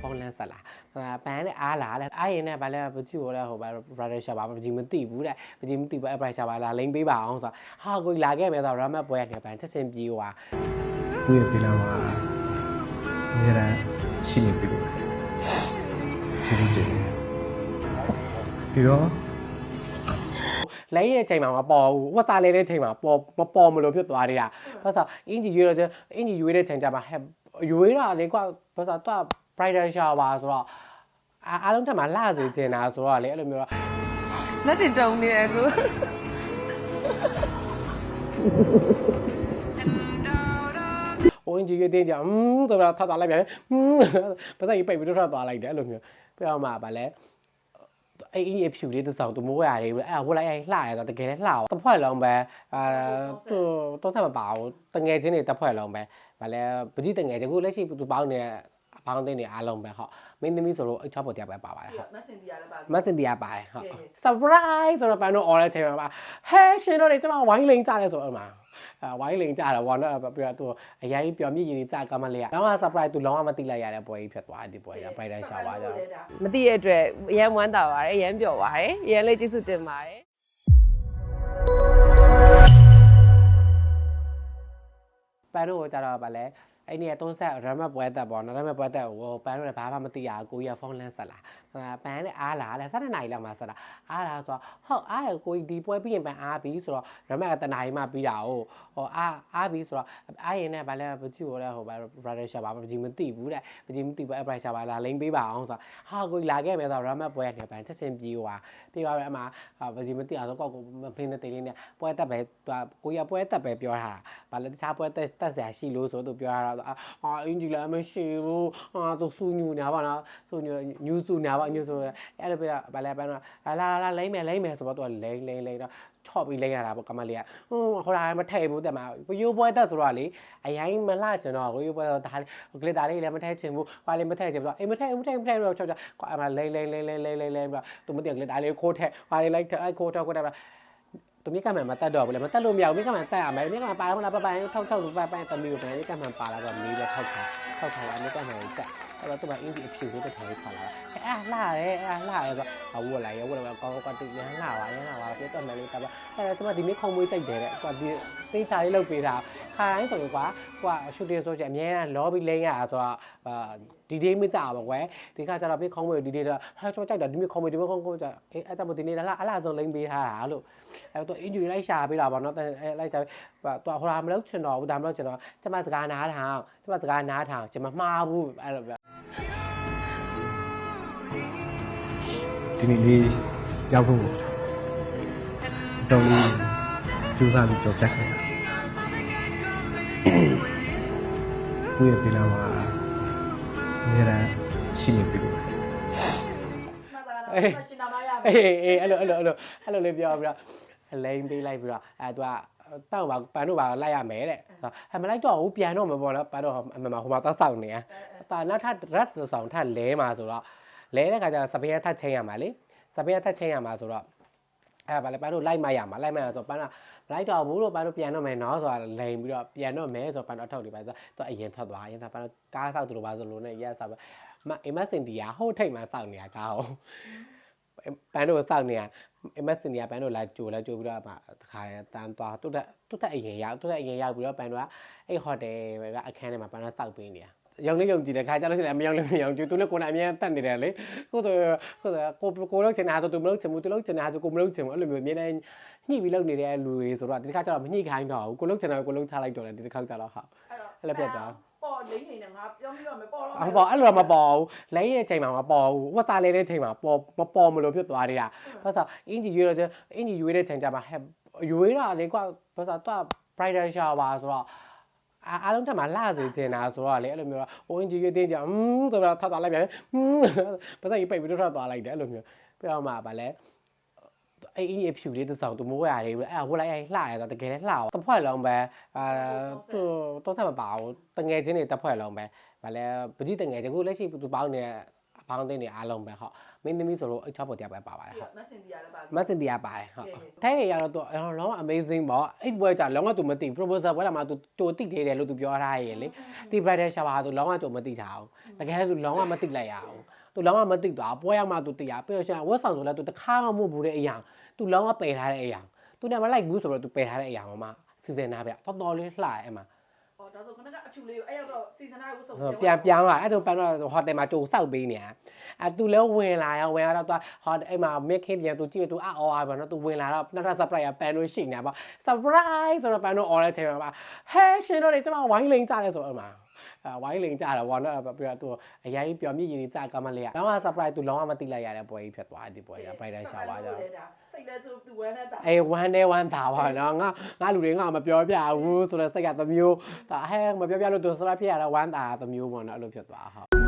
ဖုန်းလန်းဆက်လာပန်းနဲ့အားလာလဲအားရင်နဲ့ဗာလဲပကြည့်ဟိုလဲဟိုဗာ brother ရှာပါပကြည့်မသိဘူးတဲ့ပကြည့်မသိဘူးအဲ့ brother ရှာပါလာလိမ့်ပေးပါအောင်ဆိုတာဟာကိုလာခဲ့မယ်ဆိုတော့ ramat ပွဲကနေပန်းချက်ချင်းပြေးဟွာကိုယ့်ရဲ့ပြည်လာမှာအများအားရှိနေပြီလို့ကျေးဇူးတင်တယ်ပြီးတော့လဲရတဲ့ချိန်မှာမပေါ်ဘူးဝတ်စားလဲတဲ့ချိန်မှာပေါ်မပေါ်မလို့ဖြစ်သွားသေးတာဘာသာအင်ဂျီရွေးတော့အင်ဂျီရွေးတဲ့ချိန်ကျမှဟဲ့ရွေးတာလေကွာဘာသာတော့ brighter shower ဆိုတော့အားလုံးထက်မှာလှစေချင်တာဆိုတော့လေအဲ့လိုမျိုးတော့ လက်တင်တုံနေတယ်ကို ။အိုးကြီးကတင်းကြ။อืมဆိုတော့ထပ်သွားလိုက်ပြန်။อืมပါစက်ကြီးပိတ်ပြီးတော့ထပ်သွားလိုက်တယ်အဲ့လိုမျိုး။ပြတော့မှဗာလဲအဲ့အင်းရဲ့ဖြူလေးတစ်စောင်သူမိုးရလေးအဲ့ဒါဝတ်လိုက်အဲ့လှရဲဆိုတကယ်လည်းလှပါတစ်ဖွဲ့လုံးပဲအာသူတော့ဆက်မပါဘူးတငယ်ချင်းတွေတစ်ဖွဲ့လုံးပဲဗာလဲပကြီးတငယ်ချင်းခုလက်ရှိသူပေါင်းနေ အပေါင်းအသင်းတွေအားလုံးပဲဟုတ်မင်းသမီးဆိုတော့အချောပေါ်တရားပဲပါပါတယ်ဟုတ်မဆင်တရားလည်းပါမဆင်တရားပါတယ်ဟုတ် surprise ဆိုတော့ပန်တော့ order ချိန်မှာပါဟဲရှင်တို့တွေကျမဝိုင်းလိန်ကြတယ်ဆိုတော့အမှအဲဝိုင်းလိန်ကြတာဘောနော်ပြီးတော့သူအရင်ပျော်မြင့်ရည်ကြကမလေးတော့ surprise သူလုံးဝမသိလိုက်ရတဲ့ပွဲကြီးဖြစ်သွားဒီပွဲကြီး brighter shower ကြောင့်မသိရတဲ့အတွက်အရန်ဝမ်းသာပါတယ်အရန်ပျော်ပါတယ်အရန်လေးကျေးဇူးတင်ပါတယ်ပန်တို့ကကြတော့ဗာလဲ အဲ့ဒီကသုံးဆက်ရမတ်ပွဲတက်ပေါ့နော်ရမတ်ပွဲတက်ဟိုပန်တို့လည်းဘာမှမသိရဘူးကိုကြီးကဖုန်းလန်းဆက်လာပန်နဲ့အားလာလဲ7နှစ်လောက်မှဆက်လာအားလာဆိုတော့ဟုတ်အားရကိုကြီးဒီပွဲပြီးရင်ပန်အားပြီဆိုတော့ရမတ်ကတနာရီမှပြီးတာဟိုဟိုအားအားပြီဆိုတော့အားရင်နဲ့ဗာလဲပကြည့်ဟိုလဲဟိုဗာ brother ရှာပါပကြည့်မသိဘူးတဲ့ပကြည့်မသိဘူးအဲ့ brother ရှာပါလာလိမ့်ပေးပါအောင်ဆိုတော့ဟာကိုကြီးလာခဲ့မယ်ဆိုတော့ရမတ်ပွဲကနေပန်ချက်ချင်းပြေးဟွာပြေးသွားပြီအမှပကြည့်မသိအောင်ဆိုကောက်ကိုမဖင်းတဲ့တေးလေးနဲ့ပွဲတက်ပဲကိုကြီးကပွဲတက်ပဲပြောထားတာဗာလဲတခြားပွဲတက်တက်ဆရာရှိလို့ဆိုသူပြောထားတာအာအင်ဂျီလာမရှိဘူးအာသူစူညူညာပါနော်စူညူညူစူညာပါညူဆိုအဲ့လိုပြဗာလဲပန်တော့လာလာလာလိမ့်မယ်လိမ့်မယ်ဆိုတော့သူကလိမ့်လိမ့်လိမ့်တော့ချော့ပြီးလိမ့်ရတာပေါ့ကမလေးကဟိုဟိုလာမထဲဘူးတဲ့မှာရိုးပွဲတက်ဆိုတော့လေအရင်မလှချင်တော့ရိုးပွဲတော့ဒါဂလစ်တာလေးလည်းမထဲချင်ဘူးဘာလေးမထဲချင်ဘူးတော့အေးမထဲမထဲမထဲတော့ချော့ချော့အမလိမ့်လိမ့်လိမ့်လိမ့်လိမ့်လိမ့်လိမ့်ပြီးသူမသိဂလစ်တာလေးခိုးထဲဘာလေးလိုက်ထဲအဲ့ခိုးထဲခိုးထဲသူမိကမှန်မတ က်တော့ဘူးလေမတက်လို့မရဘူးမိကမှန်တက်ရမယ်မိကမှန်ပါတော့မလားပပန်ထောက်ထောက်ပပန်တမီကိုပဲမိကမှန်ပါလာတော့မီးတော့ထောက်ထားထောက်ထားမိကမှန်တက် အဲ့တော့သူကအင်းဒီအဖြူလေးတစ်ထည်ခေါ်လာအဲ့အားလှရဲအဲ့လှရဲဆိုအဝတ်လိုက်ရဝတ်လိုက်ကောင်းကောင်းတိရမ်းလှပါရမ်းလှပါပြတ်တော့မယ်လေးတက်ပါအဲ့တော့သူကဒီနေ့ခုံမွေးစိတ်တယ်တဲ့ကွာဒီသိချာလေးလုပ်ပေးတာခါတိုင်းဆိုရင်ကွာကွာရှူတင်ဆိုချင်အများအားလောဘီလိန်ရတာဆိုတော့ဒီဒေးမကြပါကွယ်ဒီခါကျတော့ပြခုံမွေးဒီဒေးတော့ဟာကျွန်တော်ကြိုက်တာဒီနေ့ခုံမွေးဒီနေ့ခုံခုံကြအေးအဲ့တော့ဒီနေ့လှအလှဆုံးလိန်ပေးထားတာလို့အဲ့တော့ injury လိုက်ရှာပေးတာပေါ့နော်အဲ့လိုက်ရှာတော့ဟိုလာမလုပ်ချင်တော့ဘူးဒါမလုပ်ချင်တော့ကျမစကားနားထောင်ကျမစကားနားထောင်ကျမမှားဘူးအဲ့လိုပဲ ဒီနေ့လေးရောက်ဖို့တော့လေးကျူးစားပြီးကြောက်တက်ခဲ့ကိုယ့်ရဲ့ပြည်လာမှာအများအားရှိနေပြီလို့မသာလားရှင်နာမရမယ်အေးအေးအဲ့လိုအဲ့လိုအဲ့လိုအဲ့လိုလေးပြောပြီးတော့လိန်ပေးလိုက်ပြီးတော့အဲသူကတောက်ပါပန်တို့ပါလိုက်ရမယ်တဲ့ဆိုတော့ဟဲ့မလိုက်တော့ဘူးပြန်တော့မပေါ်တော့ပန်တော့အမမဟိုမှာတောက်ဆောင်နေရတာနောက်ထပ် rest ဆောင်ထပ်လဲမှာဆိုတော့ လဲတဲ့ခါကျတော့စပယ်ထပ်ချင်းရမှာလေစပယ်ထပ်ချင်းရမှာဆိုတော့အဲဗာလေပန်တို့လိုက်မရမှာလိုက်မရဆိုတော့ပန်ကလိုက်တော့ဘူးလို့ပန်တို့ပြန်တော့မယ်နော်ဆိုတာလိန်ပြီးတော့ပြန်တော့မယ်ဆိုတော့ပန်တော့အထောက်တွေပါဆိုတော့အရင်ထွက်သွားအရင်ထွက်ပန်တော့ကားဆောက်သူတို့ပါဆိုလို့နဲ့ရက်ဆောက်ပဲမအမစင်တီယာဟိုထိတ်မှစောက်နေတာကားဟုတ်ပန်းတို့စောင့်နေရအမက်စင်နေရပန်းတို့လာကြိုလာကြိုပြီးတော့မှတခါတန်းသွားတူတက်တူတက်အရင်ရောက်တူတက်အရင်ရောက်ပြီးတော့ပန်းတို့ကအဲ့ဟိုတယ်ကအခန်းထဲမှာပန်းတို့စောက်ပေးနေ ရရုံလေးယုံကြည်တယ်ခါကြလို့ရှိရင်မယုံလည်းမယုံကြည်သူလည်းကိုယ်နဲ့အမြဲတတ်နေတယ်လေကိုဆိုကိုဆိုကိုကိုလောက်ချင်တာဆိုသူမလောက်ချင်ဘူးသူလောက်ချင်တာဆိုကိုမလောက်ချင်ဘူးအဲ့လိုမျိုးအမြဲတမ်းညှိပြီးလောက်နေတဲ့လူတွေဆိုတော့ဒီတစ်ခါကျတော့မညှိခိုင်းတော့ဘူးကိုလောက်ချင်တာကိုလောက်ချလိုက်တော့တယ်ဒီတစ်ခါကျတော့ဟုတ်အဲ့လိုဖြစ်သွားပေါ်လိမ့်နေတယ်ငါပြောပြီးတော့မပေါ်တော့အမပေါ်အဲ့လိုတော့မပေါ်ဘူးလဲရတဲ့ချိန်မှာမပေါ်ဘူးဝတ်စားလဲတဲ့ချိန်မှာပေါ်မပေါ်မလို့ဖြစ်သွားသေးတာဘာသာအင်ဂျီရွေးတော့အင်ဂျီရွေးတဲ့ချိန်ကျမှဟဲ့ရွေးတာလေကွာဘာသာတော့ brighter shower ဆိုတော့ အားလုံးထက်မှာလှစေချင်တာဆိုတော့လေအဲ့လိုမျိုးဟိုအင်ဂျီကြီးတင်းကြဟွန်းဆိုတော့ထွက်သွားလိုက်ပြန်ဟွန်းပါစက်ကြီးပိတ်ပြီးထွက်သွားလိုက်တယ်အဲ့လိုမျိုးပြောမှပါလဲအဲ့အင်းရဲ့ဖြူလေးတစ်ဆောင်သူမိုးရလေးအဲ့ဝက်လိုက်အဲ့လှရဲတော့တကယ်လည်းလှပါတဖွဲ့လုံးပဲအာသူတော့ဆက်မပါဘူးတငယ်ချင်းတွေတဖွဲ့လုံးပဲဗာလဲပကြီးတငယ်ချင်းခုလက်ရှိသူပေါင်းနေတဲ့ အပေါင်းအသင်းတွေအားလုံးပဲဟုတ်မင်းသမီးဆိုတော့အချောပေါ်တရားပဲပါပါတယ်ဟုတ်မစင်တီရလည်းပါမစင်တရားပါတယ်ဟုတ်ထိုင်းနေရတော့သူလောက amazing ပေါ့အဲ့ပွဲကြလောကသူမသိ proposal ပွဲလာမှာသူကြိုတိသေးတယ်လို့သူပြောထားရဲ့လေဒီ bridal shower သူလောကကြိုမသိတာအောင်တကယ်သူလောကမသိလိုက်ရအောင်သူလောကမသိတော့ပွဲရောက်မှသူသိရပြီးတော့ရှင်ဝက်ဆောင်ဆိုလဲသူတခါမှမဟုတ်ဘူးတဲ့အရာသူလောကပယ်ထားတဲ့အရာသူနဲ့မလိုက်ဘူးဆိုတော့သူပယ်ထားတဲ့အရာမှစီစဉ်ထားဗျတော်တော်လေးလှအဲ့မှာဟော ဒါဆိုခုနကအဖြူလေးကိုအဲ့ရောက်တော့စီဇန်နာကိုစုံပြန်ပြောင်းလာအဲ့တော့ပန်းတော့ဟိုတယ်မှာကြိုစောက်ပေးနေတာအဲသူလည်းဝင်လာရောဝင်လာတော့သူဟောအဲ့မှာမက်ခင်းပြန်သူကြည့်သူအော်အော်ပါတော့သူဝင်လာတော့နောက်ထပ် surprise ပန်လို့ရှိနေတာပေါ့ surprise ဆိုတော့ပန်တော့ all တဲ့ချိန်မှာဟဲရှင်တို့တွေကျမဝိုင်းလိန်ကြတယ်ဆိုတော့အမှအဲ ဝိုင်းလိန်ကြတာဘောနော်ပြီးတော့သူအရင်ပျော်မြင့်ရည်ကြကမလေးอ่ะတော့ surprise သူလုံးဝမသိလိုက်ရတဲ့ပွဲကြီးဖြစ်သွားဒီပွဲကြီး brighter shower ကြောင့်စိတ်လဲဆိုသူဝမ်းနဲ့တာအေးဝမ်းနဲ့ဝမ်းသာပါတော့ငါငါလူတွေငါမပြောပြဘူးဆိုတော့စိတ်ကသမျိုးဒါဟဲမပြောပြလို့သူစလာဖြစ်ရတာဝမ်းသာသမျိုးပေါ့နော်အဲ့လိုဖြစ်သွားဟုတ်